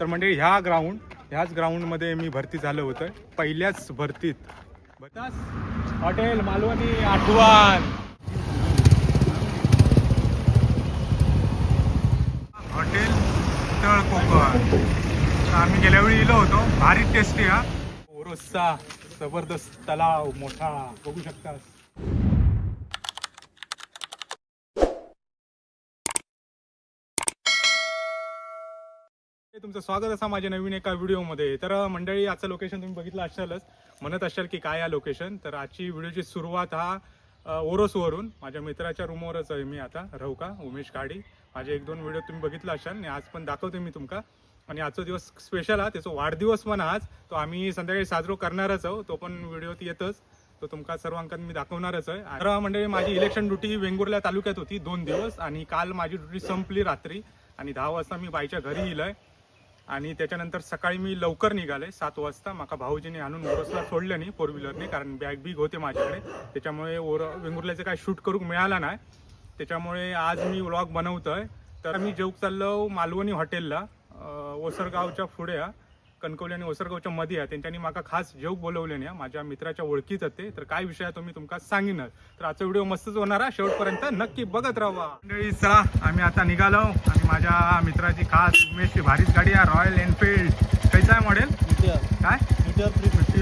तर म्हणजे ह्या ग्राउंड ह्याच ग्राउंडमध्ये मी भरती झालं होतं. पहिल्याच भरतीत. बतास हॉटेल मालवणी आठवण. हॉटेल तळकोकण. आम्ही गेल्या वेळी इलो होतो. भारी टेस्टी हा. ओरोसचा जबरदस्त तलाव मोठा. बघू शकता तुमचं स्वागत असा माझ्या नवीन एका व्हिडिओमध्ये. तर मंडळी आजचं लोकेशन तुम्ही बघितलं असालच. म्हणत असाल की काय या लोकेशन तर आजची व्हिडिओची सुरुवात हा ओरोसवरून माझ्या मित्राच्या रूमवरच आहे मी आता राहू का उमेश काडी माझे एक दोन व्हिडिओ तुम्ही बघितला असाल आणि आज पण दाखवते मी तुमका. आणि आजचा दिवस स्पेशल हा त्याचा वाढदिवस पण आज तो आम्ही संध्याकाळी साजरो करणारच आहोत तो पण व्हिडिओत येतच. तो तुमका सर्वांकात मी दाखवणारच आहे. तर मंडळी माझी इलेक्शन ड्युटी वेंगुर्ला तालुक्यात होती दोन दिवस आणि काल माझी ड्युटी संपली रात्री. आणि दहा वाजता मी बाईच्या घरी इलय आणि त्याच्यानंतर सकाळी मी लवकर निघाले. सात वाजता माका भाऊजीने आणून ओरसला सोडलं नाही फोर व्हीलरने कारण बॅग बिग होते माझ्याकडे. त्याच्यामुळे ओर वेंगुर्ल्याचं काय शूट करूक मिळाला नाही. त्याच्यामुळे आज मी व्लॉग बनवतोय. तर मी जेव चाललो मालवणी हॉटेलला ओसरगावच्या पुढे कणकवली आणि ओसरगावच्या मध्ये आहे. त्यांच्यानी माका खास जेव बोलवले नाही माझ्या मित्राच्या ओळखीत होते तर काय विषय आहे तो मी तुमका सांगिनच. तर आजचा व्हिडिओ मस्तच होणार आहे. शेवटपर्यंत नक्की बघत राहा. मंडळी चला आम्ही आता निघालो. आणि माझ्या मित्राची खास उमेशची भारीच गाडी आहे रॉयल एनफिल्ड कैसा आहे मॉडेल काय?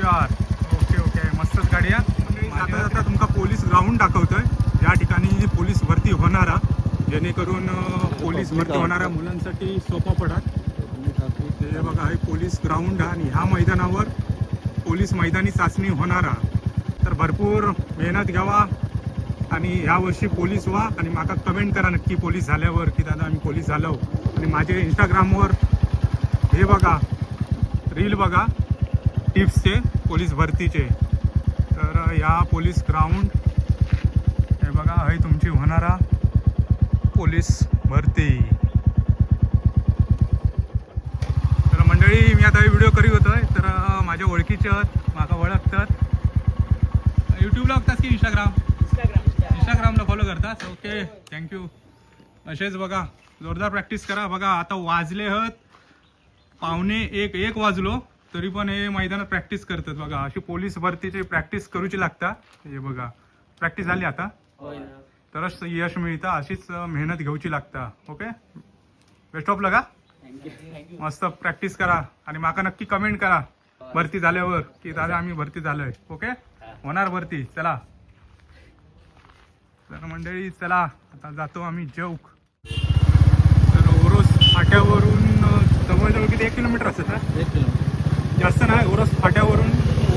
आर ओके ओके मस्तच गाडी आहे. जाता जाता तुमका पोलीस ग्राउंड दाखवतोय. या ठिकाणी पोलीस भरती होणारा जेणेकरून पोलीस भरती होणाऱ्या मुलांसाठी सोपा पडत हे बघा हे पोलीस ग्राउंड आहे आणि ह्या मैदानावर पोलीस मैदानी चाचणी होणारा तर भरपूर मेहनत घ्यावा आणि ह्या वर्षी पोलीस व्हा आणि माका कमेंट करा नक्की पोलीस झाल्यावर की दादा आम्ही पोलीस झालो. आणि माझे इंस्टाग्रामवर हे बघा रील बघा टिप्सचे पोलीस भरतीचे. तर ह्या पोलीस ग्राउंड हे बघा हे तुमची होणारा पोलीस भरती. मंडळी मी आता व्हिडिओ करीत होतोय तर माझ्या ओळखीचे आहेत माका ओळखतात यूट्यूबला बघतात की इंस्टाग्राम इंस्टाग्रामला फॉलो करतात ओके थँक्यू असेच बघा जोरदार प्रॅक्टिस करा. बघा आता वाजले आहेत पावणे एक एक वाजलो तरी पण हे मैदानात प्रॅक्टिस करतात बघा. अशी पोलीस भरतीची प्रॅक्टिस करूची लागता. हे बघा प्रॅक्टिस झाली आता. तरच यश मिळतं अशीच मेहनत घेऊची लागता. ओके बेस्ट ऑफ लगा मस्त प्रॅक्टिस करा आणि माका नक्की कमेंट करा. भरती झाल्यावर. की दादा आम्ही भरती झालोय. ओके होणार भरती. चला. तर मंडळी चला. आता जातो आम्ही जौक तर ओरोस फाट्यावरून जवळजवळ किती? एक किलोमीटर असत ना? एक किलोमीटर. जास्त नाही. ओरस फाट्यावरून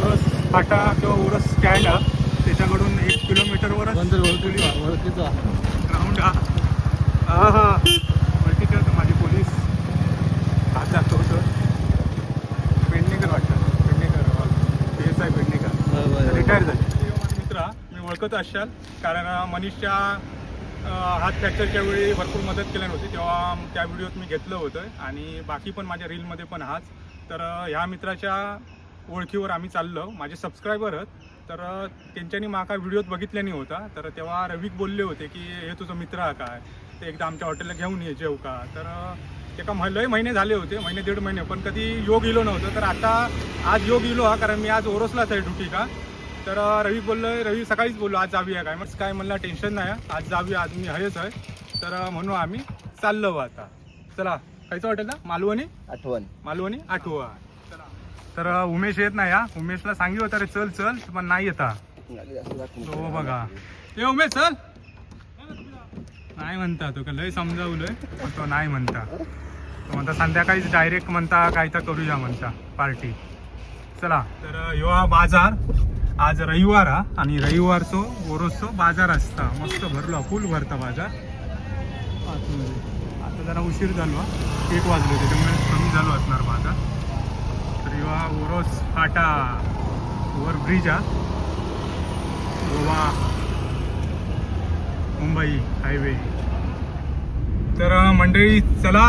ओरस फाटा किंवा ओरस स्टँड हा त्याच्याकडून एक किलोमीटरवरच ग्राउंड हा. हा हा ओळखीचे होते माझे पोलीस हात दाखवतो पेडणेकर वाटतं Pednekar P S I Pednekar retire झाले. मित्र मी ओळखत असाल कारण मनीषच्या हात फ्रॅक्चरच्या वेळी भरपूर मदत केली होती तेव्हा त्या व्हिडिओत मी घेतलं होतं आणि बाकी पण माझ्या रीलमध्ये पण हाच. तर ह्या मित्राच्या ओळखीवर आम्ही चाललो. माझे सबस्क्रायबर आहेत. तर त्यांच्यानी माका व्हिडिओत बघितल्या नाही होता. तर तेव्हा रविक बोलले होते की हे तुझं मित्र हा काय? ते एकदा आमच्या हॉटेलला घेऊन ये जेव का? तर एका मह- लय महिने झाले होते महिने दीड महिने. पण कधी योग इलो नव्हतं. तर आता आज योग इलो हा कारण मी आज ओरोसलाच आहे ड्युटी का? तर रवी बोललो रवी सकाळीच बोललो आज जाऊया काय? मग काय म्हणलं टेन्शन नाही. आज जाऊया आज मी हयच आहे. तर म्हणून आम्ही चाललो आता. चला खायचं हॉटेल ना? मालवणी? आठवण. मालवणी? आठवा चला. तर उमेश येत नाही हा. उमेशला सांगितलं होतं रे चल चल. पण नाही येता हो. बघा. ए उमेश चल. नाही म्हणता तो का लय समजावलंय पण तो नाही म्हणता. तो म्हणता संध्याकाळीच डायरेक्ट म्हणता काय तर करूया म्हणता पार्टी चला. तर ह्यो हा बाजार. आज रविवार हा आणि रविवारचो ओरोजचो बाजार असता. मस्त भरलो फुल भरता बाजार. आता जरा उशीर झालो हा. एक वाजले त्याच्यामुळे कमी झालो असणार बाजार. तर हा ओरोस फाटा ओव्हर ब्रिज हा. गोवा मुंबई हायवे. तर मंडळी चला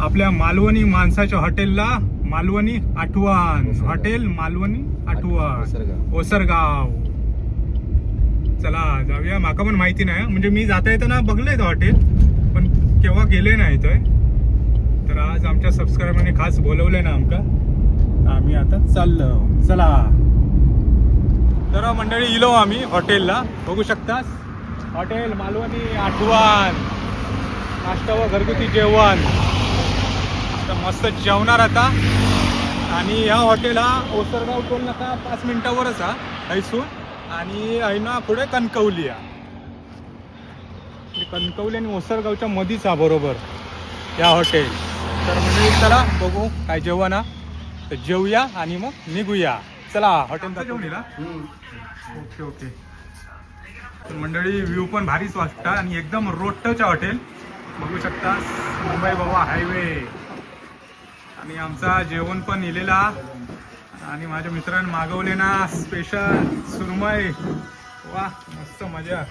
आपल्या मालवणी माणसाच्या हॉटेलला मालवणी आठवण. हॉटेल मालवणी आठवण ओसरगाव. चला जाऊया. माका पण माहिती नाही म्हणजे मी जाता येताना बघलंय तो हॉटेल पण केव्हा गेले नाही तर तर आज आमच्या सबस्क्रायबरने खास बोलवलंय ना आमका. आम्ही आता चाललो. चला. तर मंडळी इलो आम्ही हॉटेलला. बघू शकतास हॉटेल मालवणी आठवण. नाश्ता व घरगुती जेवण. तर मस्त जेवणार आता. आणि ह्या हॉटेल हा ओसरगाव टोल नका पाच मिनिटावरच हा हैसून. आणि ऐना पुढे कणकवली हा म्हणजे कणकवली आणि ओसरगावच्या मधीच हा बरोबर या हॉटेल. तर म्हणजे चला बघू काय जेवण. हा तर जेवूया आणि मग निघूया. चला हॉटेल जेवण ओके ओके. तर मंडळी व्ह्यू पण भारीच वाटतं आणि एकदम रोडटच हॉटेल. बघू शकता मुंबई बाबा हायवे. आणि आमचा जेवण पण इलेला आणि माझ्या मित्रांनी मागवले ना स्पेशल सुरमई. वा मस्त मजा.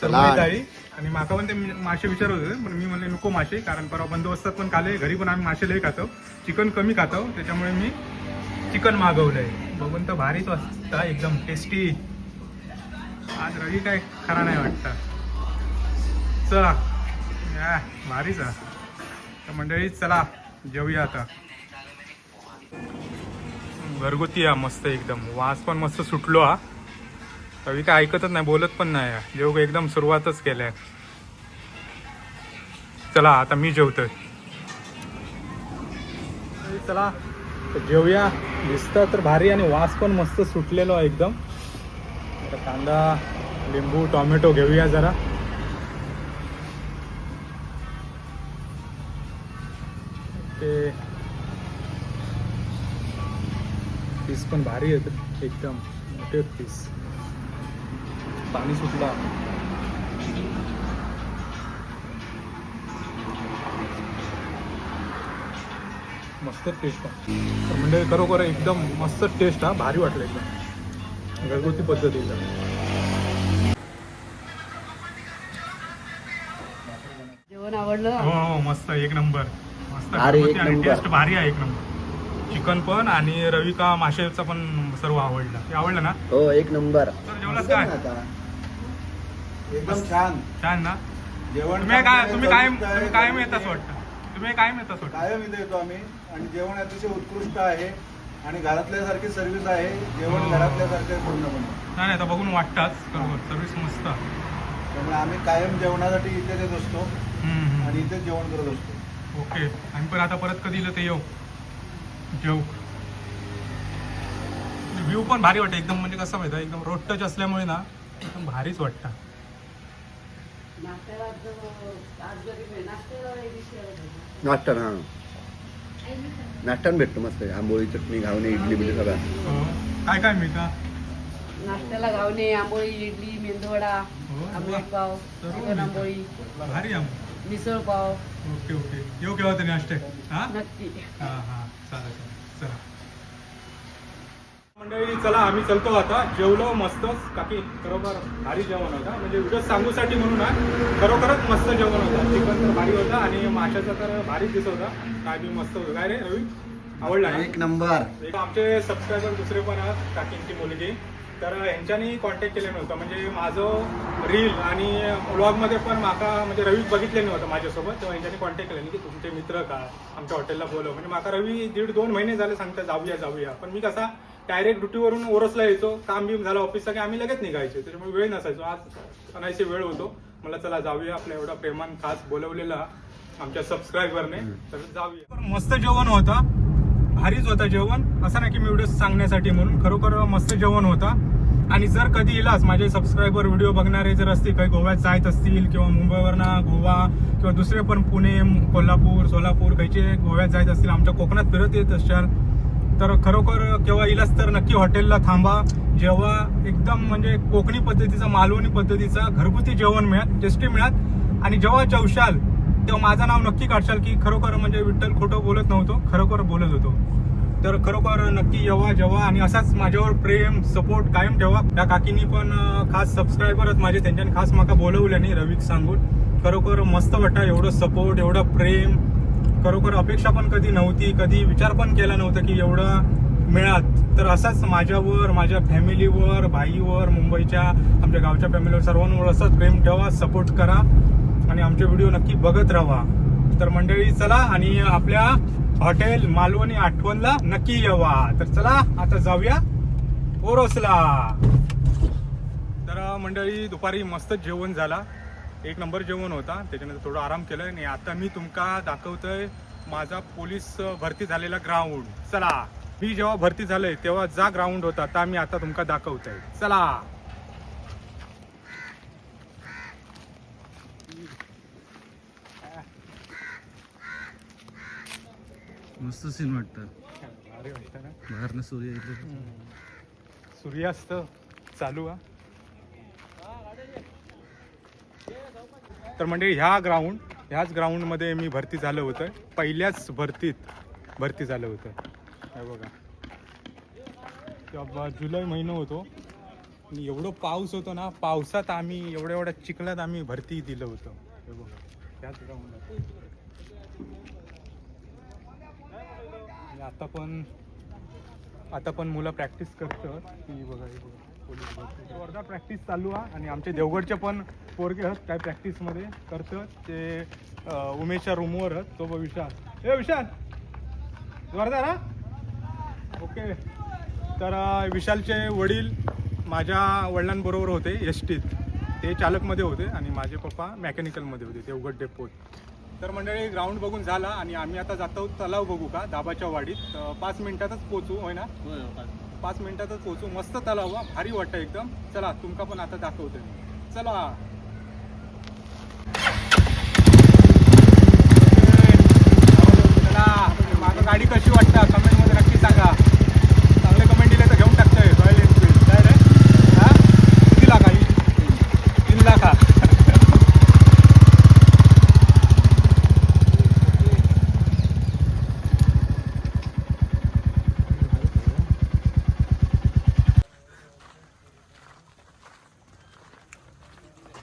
सुरमई आणि माका पण ते मासे विचारत होते पण मी म्हणले नको मासे कारण परवा बंदोबस्तात पण काले घरी पण आम्ही मासे लई खातो. चिकन कमी खातो त्याच्यामुळे मी चिकन मागवलंय. बघून तर भारीच वाटतं एकदम टेस्टी आज रवी काय खरा नाही वाटतं. चला. भारीच. तर मंडळी चला. जेवूया आता. घरगुती हा मस्त एकदम. वास पण मस्त सुटलो हा. कवी काय ऐकतच नाही बोलत पण नाही हा. जेव एकदम सुरुवातच केल्या. चला आता मी जेवतोय. चला जेऊया जेवूया. दिसतं तर भारी आणि वास पण मस्त सुटलेलो आहे एकदम. कांदा लिंबू टोमॅटो घेऊया जरा. ते पीस पण भारी आहेत एकदम मोठे पीस पाणी सुटला. मस्त टेस्ट आहे. म्हणजे खरोखर एकदम मस्त टेस्ट हा भारी वाटलं एकदम. घरगुती पद्धतीचा. जेवण आवडलं? हो हो मस्त एक नंबर. मस्त भारी, घरगुती एक आणि नंबर. टेस्ट भारी आहे एक नंबर. चिकन पण आणि रविका माशेचा पण सर्व आवडला. ते आवडलं ना? हो एक नंबर. तर काय? एकदम छान. छान ना? जेवण तुम्ही काय तुम्ही आहे. तुम्ही कायम येताच वाटतं? तुम्ही कायम येताच वाटतं? कायम इथे येतो आम्ही. आणि जेवण अतिशय उत्कृष्ट आहे. आणि घरातल्यासारखी सर्व्हिस आहे. जेवण हो. घरातल्यासारखे पूर्णपणे. नाही नाही आता बघून वाटताच. बरोबर सर्विस मस्त. त्यामुळे आम्ही कायम जेवणासाठी इथे येत असतो. हम्म, हम्म. आणि इथे जेवण करत असतो. ओके. आणि पण आता परत कधी येलं ते येऊ. जेऊ. व्ह्यू पण भारी वाटतं. एकदम म्हणजे कसं माहिती एकदम रोड टच असल्यामुळे ना एकदम भारीच वाटतं. नाश्ता हा. नाश्ता भेटतो मस्त. आंबोळी चटणी घावणे इडली बिडली सगळा. हो. काय काय मिळतं? नाश्त्याला घावणे आंबोळी इडली मेंदूवडा हो, आंबोळी पाव चिकन. आंबोळी. भारी आम मिसळ पाव. Okay okay. येऊ केव्हा तरी नाश्ते हा? नक्की. हा हा. चालेल चालेल. चला. मंडळी चला आम्ही चलतो आता. जेवलो मस्तच काकी खरोखर भारी जेवण होता. म्हणजे व्हिडिओ सांगूसाठी म्हणून ना खरोखरच मस्त जेवण होतं. चिकन तर भारी होता आणि माशाचा तर भारीच दिसत होता. काय बी मस्त होतं. काय रे रवी? आवडला ना? एक नंबर. एक आमचे सबस्क्रायबर दुसरे पण आहेत काकींची मुलगी. तर यांच्यानी कॉन्टॅक्ट केले नव्हतं. म्हणजे माझं रील आणि ब्लॉगमध्ये पण माका म्हणजे रवी बघितले नव्हतं माझ्यासोबत तेव्हा यांच्यानी कॉन्टॅक्ट केलं की तुमचे मित्र का? आमच्या हॉटेलला बोलव. म्हणजे माका रवी दीड दोन महिने झाले सांगता जाऊया जाऊया. पण मी कसा डायरेक्ट ड्युटीवरून ओरसला यायचो काम बीम झालं ऑफिसचा की आम्ही लगेच निघायचो. त्याच्यामुळे वेळ नसायचो. आज सणायचे वेळ होतो. मला चला जाऊया आपल्या एवढा प्रेमान खास बोलवलेला आमच्या सबस्क्रायबरने तर जाऊया. मस्त जेवण होतं. भारीच होता जेवण. असं नाही की मी व्हिडिओ सांगण्यासाठी म्हणून. खरोखर मस्त जेवण होता. आणि जर कधी इलास माझे सबस्क्रायबर व्हिडिओ बघणारे जर असतील काही गोव्यात जायत असतील किंवा मुंबईवरनं गोवा किंवा दुसरे पण पुणे कोल्हापूर सोलापूर काहीचे गोव्यात जायत असतील आमच्या कोकणात फिरत येत असाल तर खरोखर केव्हा इलास तर नक्की हॉटेलला थांबा. जेव्हा एकदम म्हणजे कोकणी पद्धतीचा मालवणी पद्धतीचा घरगुती जेवण मिळत टेस्टी मिळत आणि जेव्हा जेवशाल तेव्हा माझं नाव नक्की काढशाल की खरोखर म्हणजे विठ्ठल खोटं बोलत नव्हतो खरोखर बोलत होतो. तर खरोखर नक्की येवा जेव्हा आणि असाच माझ्यावर प्रेम सपोर्ट कायम ठेवा. त्या काकीनी पण खास सबस्क्रायबरच माझे त्यांच्यानी खास माका बोलवलं नाही रविक सांगून खरोखर मस्त वाटतं एवढं सपोर्ट एवढं प्रेम. खरोखर अपेक्षा पण कधी नव्हती कधी विचार पण केला नव्हता की एवढं मिळत तर असाच माझ्यावर माझ्या फॅमिलीवर भाईवर मुंबईच्या आमच्या गावच्या फॅमिलीवर सर्वांवर असंच प्रेम ठेवा सपोर्ट करा. आणि आमचे व्हिडिओ नक्की बघत राहा. तर मंडळी चला आणि आपल्या हॉटेल मालवणी आठवणला नक्की यावा. तर चला आता जाऊया ओरोसला. तर मंडळी दुपारी मस्त जेवण झाला. एक नंबर जेवण होता. त्याच्यानंतर थोडं आराम केलं आणि आता मी तुमका दाखवतोय माझा पोलीस भरती झालेला ग्राउंड चला मी जेव्हा भरती झालोय तेव्हा जा ग्राउंड होता. आता मी आता तुमका दाखवतोय. चला. मस्त सीन वाटतं. वाटतं ना? बाहेरनं सूर्य येतो सूर्यास्त चालू हा. तर म्हणजे ह्या ग्राउंड ह्याच ग्राउंडमध्ये मी भरती झालं होतं. पहिल्याच भरतीत भरती झालं होतं. हे बघा. तेव्हा जुलै महिना होतो. आणि एवढं पाऊस होतो ना पावसात आम्ही एवढ्या एवढ्या चिखलात आम्ही भरती दिलं होतं. हे बघा. त्याच ग्राउंडात आता पण आता पण मुलं प्रॅक्टिस करतात की बघा पोलीस भरती. प्रॅक्टिस चालू आहे आणि आमचे देवगडचे पण पोरगे आहेत काय प्रॅक्टिसमध्ये करतं. ते उमेशच्या रूमवर आहेत. तो बघ विशाल. ए विशाल! जोरदार हा? ओके. तर विशालचे वडील माझ्या वडिलांबरोबर होते एस टीत ते चालकमध्ये होते आणि माझे पप्पा मेकॅनिकलमध्ये होते देवगड डेपोत तर मंडळी ग्राउंड बघून झाला आणि आम्ही आता जातो तलाव बघू का? दाबाच्या वाडीत. अं, पाच मिनिटातच पोचू होय ना? पाच मिनिटातच पोहोचू. मस्त तलाव हा. भारी वाटतं एकदम. चला तुमका पण आता दाखवते. चला. गाडी कशी वाटतं? कमेंटमध्ये नक्की सांगा चांगले कमेंट दिले तर घेऊन टाकतोय रॉयल एनफिल्ड काय रे हा किती लाखा ही तीन लाखा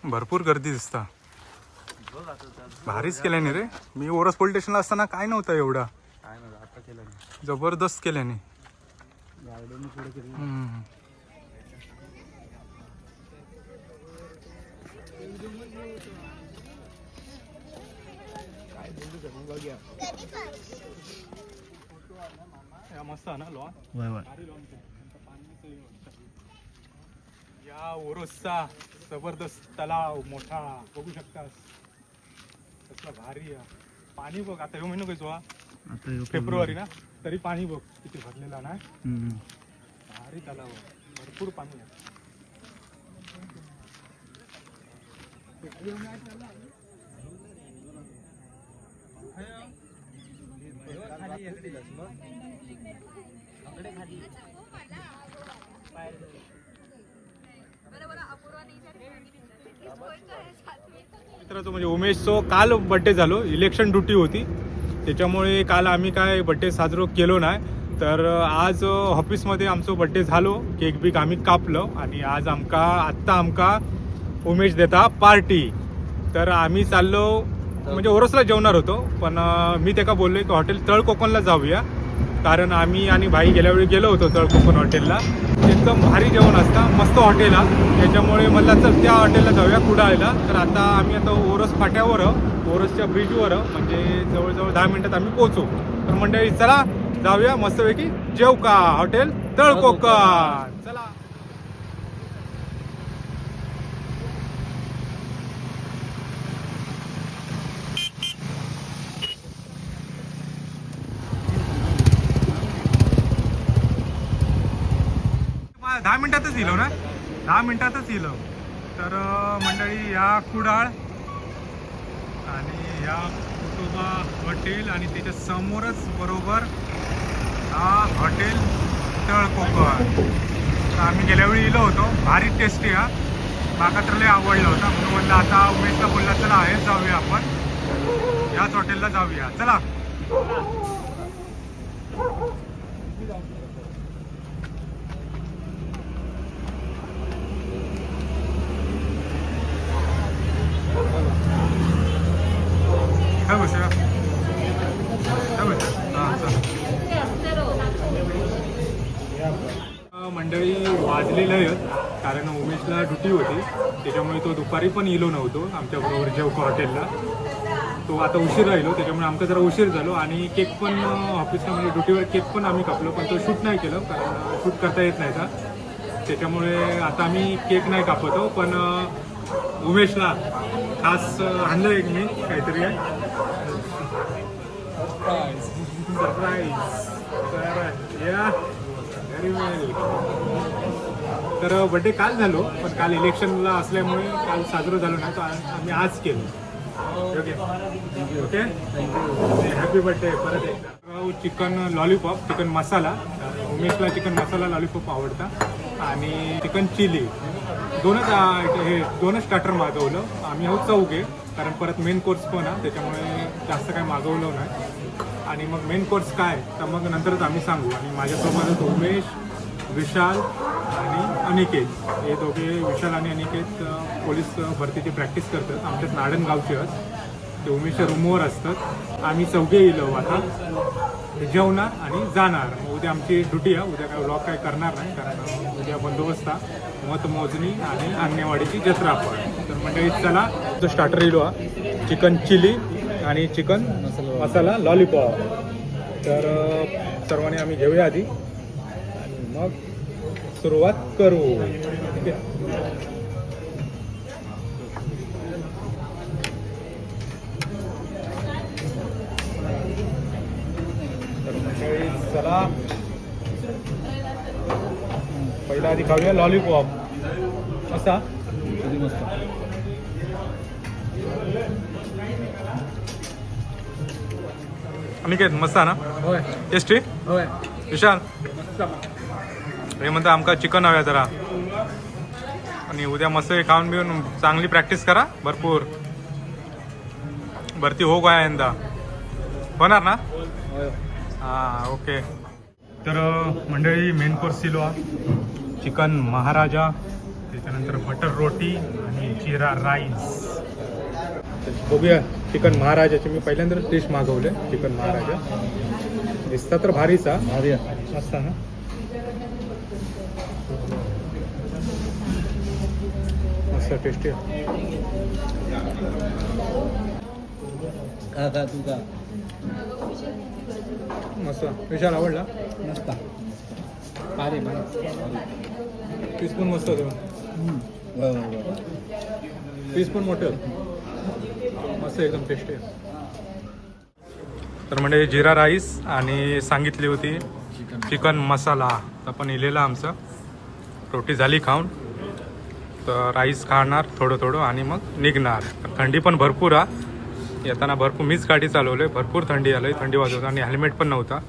भरपूर गर्दी दिसता. भारीच केल्याने रे. मी ओरस पोलीस स्टेशनला असताना काय नव्हतं एवढा. जबरदस्त केल्याने मस्त आहे ना लॉन या ओरोसचा. जबरदस्त तलाव मोठा बघू शकतास कसला भारी आहे पाणी बघ आता ह्यो महिना कसो हा आता फेब्रुवारी ना तरी पाणी बघ किती भरलेला ना. भारी तलाव आहे. भरपूर पाणी आहे मित्रांनो म्हणजे उमेशचं काल बड्डे झालो. इलेक्शन ड्युटी होती. त्याच्यामुळे काल आम्ही काय बड्डे साजरो केलो नाही. तर आज ऑफिसमध्ये आमचं बड्डे झालो. केक बीक आम्ही कापलं आणि आज आमका आत्ता आमका उमेश देता पार्टी तर आम्ही चाललो म्हणजे ओरसला जेवणार होतो. पण मी त्याका बोललो की हॉटेल तळ कोकणला जाऊया. कारण आम्ही आणि भाई गेल्यावेळी गेलो होतो तळकोकण हॉटेलला. एकदम भारी जेवण असतं मस्त हॉटेल आहे त्याच्यामुळे मला चल त्या हॉटेलला जाऊया कुडाळला. तर आता आम्ही आता ओरस फाट्यावर ओरसच्या ब्रिजवर म्हणजे जवळजवळ दहा मिनिटात आम्ही पोहोचू. तर मंडळी चला जाऊया मस्तपैकी. जेव का हॉटेल? तळकोकण कोकण चला मा- दहा मिनिटातच येलो हो ना? दहा मिनिटातच येलो हो. तर मंडळी या कुडाळ आणि या कुटुंबा हॉटेल आणि त्याच्या समोरच बरोबर हा हॉटेल तळकोकण. तर आम्ही गेल्यावेळी इलो येलो होतो. भारी टेस्टी हा. माका तर लय आवडलं होतं. म्हणून म्हणलं आता उमेशला बोलला चला आहेच जाऊया आपण. याच हॉटेलला जाऊया. चला काय बसूया काय बसूया हां चला अ, मंडळी आहेत कारण उमेशला ड्युटी होती. त्याच्यामुळे तो दुपारी पण इलो नव्हतो. आमच्याबरोबर जेवको हॉटेलला तो आता उशीर राहिलो. त्याच्यामुळे आमचा जरा उशीर झालो. आणि केक पण ऑफिसला म्हणजे ड्युटीवर केक पण आम्ही कापलो. पण तो शूट नाही केलं. कारण शूट करता येत नाही का? त्याच्यामुळे आता आम्ही केक नाही कापतो. पण उमेशला खास आणलं एक मी. काहीतरी आहे. सरप्राईज या व्हेरी वेल तर बड्डे काल झालो पण काल इलेक्शनला असल्यामुळे काल साजरं झालं नाही तर आज- आम्ही आज केलो. ओके ओके हॅपी बर्थडे परत एकदा. चिकन लॉलीपॉप चिकन मसाला उमेशला चिकन मसाला लॉलीपॉप आवडता. आणि चिकन चिली दोनच हे दोनच स्टार्टर मागवलं. आम्ही आहोत चौघे कारण परत मेन कोर्स पण आहे त्याच्यामुळे जास्त काय मागवलं नाही. आणि मग मेन कोर्स काय? तर मग नंतरच आम्ही सांगू. आणि माझ्यासोबतच उमेश विशाल आणि अनिकेत. हे दोघे विशाल आणि अनिकेत पोलीस भरतीची प्रॅक्टिस करतात. आमच्यात नाडणगावचे आहेत ते उमेशच्या रूमवर असतात. आम्ही चौघे येलो आता. जेवणार आणि जाणार. उद्या आमची ड्युटी आहे. उद्या काय ब्लॉक काय करणार नाही कारण उद्या बंदोबस्त मतमोजणी आणि अंगणवाडीची जत्रा पण. तर मंडळी चला. तो स्टार्टर येलो हा चिकन चिली आणि चिकन मसाला लॉलीपॉप तर सर्वांनी आम्ही घेऊया आधी. मग सुरुवात करू. ठीक आहे चला. पहिला आधी खाऊया लॉलीपॉप असा. अनिकेत मस्त. ना? होय. टेस्टी होय. विशाल? हे म्हणतं आमका चिकन हव्या जरा. आणि उद्या मस्त खाऊन बिऊन चांगली प्रॅक्टिस करा भरपूर. भरती हो काय यंदा. होणार ना? हां ओके तर मंडळी मेन कोर्स सिलो चिकन महाराजा त्याच्यानंतर बटर रोटी आणि जिरा राईस बघूया चिकन महाराजाचे मी पहिल्यांदाच डिश मागवले चिकन महाराजा. दिसता तर भारीचा भारी. मस्त ना? मस्त टेस्टी तू का मस्त. विशाल आवडला? मस्त. भारी पीस पण मस्त होतो पीस पण मोठे होते. मस्त एकदम टेस्टी तर म्हणजे जिरा राईस आणि सांगितली होती चिकन मसाला. तर पण इलेला आमचं. रोटी झाली खाऊन. तर राईस खाणार थोडं थोडं आणि मग निघणार. थंडी पण भरपूर आहे येताना भरपूर मीच गाडी चालवली भरपूर थंडी आलं थंडी वाजवत आणि हेल्मेट पण नव्हता.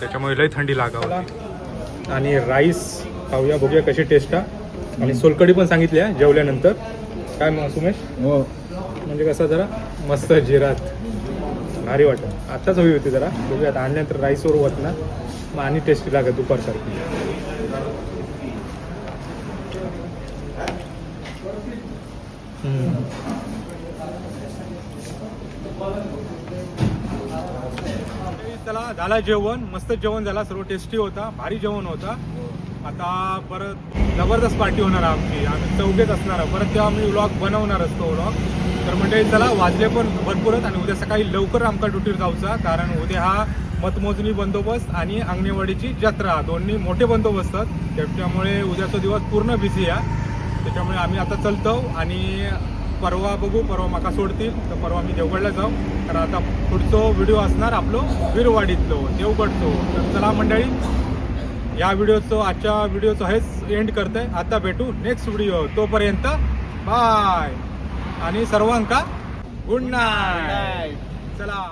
त्याच्यामुळे लई थंडी लागावं. आणि राईस खाऊया बघूया कशी टेस्ट आहे आणि सोलकडी पण सांगितली आहे जेवल्यानंतर. काय मग सुमेश? हो. म्हणजे कसं जरा? मस्त जिरात. भारी वाटत. आत्ताच हवी होती जरा. बघूया आणल्यानंतर राईसवर होत ना मग आणि टेस्टी लागत दुपारसारखी. चला झाला जेवण. मस्त जेवण झाला. सर्व टेस्टी होता. भारी जेवण होता. आता परत जबरदस्त पार्टी होणार आमची. आम्ही चौघेच असणार परत तेव्हा मी व्लॉग बनवणार असतो व्लॉग तर म्हणजे चला वाजले पण भरपूर आणि उद्या सकाळी लवकर आमका ड्युटीवर जाऊचा. कारण उद्या हा मतमोजणी बंदोबस्त आणि अंगणेवाडीची जत्रा. दोन्ही मोठे बंदोबस्त आहेत. त्याच्यामुळे उद्याचा दिवस पूर्ण बिझी आहे. त्याच्यामुळे आम्ही आता चलतो आणि परवा बघू परवा माका सोडतील तर परवा मी देवगडला जाऊ. तर आता पुढचो व्हिडिओ असणार आपलो वीरवाडीतलो देवगडचो. तर चला मंडळी या व्हिडिओचं आजच्या व्हिडिओचं हेच एंड करतंय. आता भेटू नेक्स्ट व्हिडिओ तोपर्यंत बाय आणि सर्वांका गुड नाईट चला.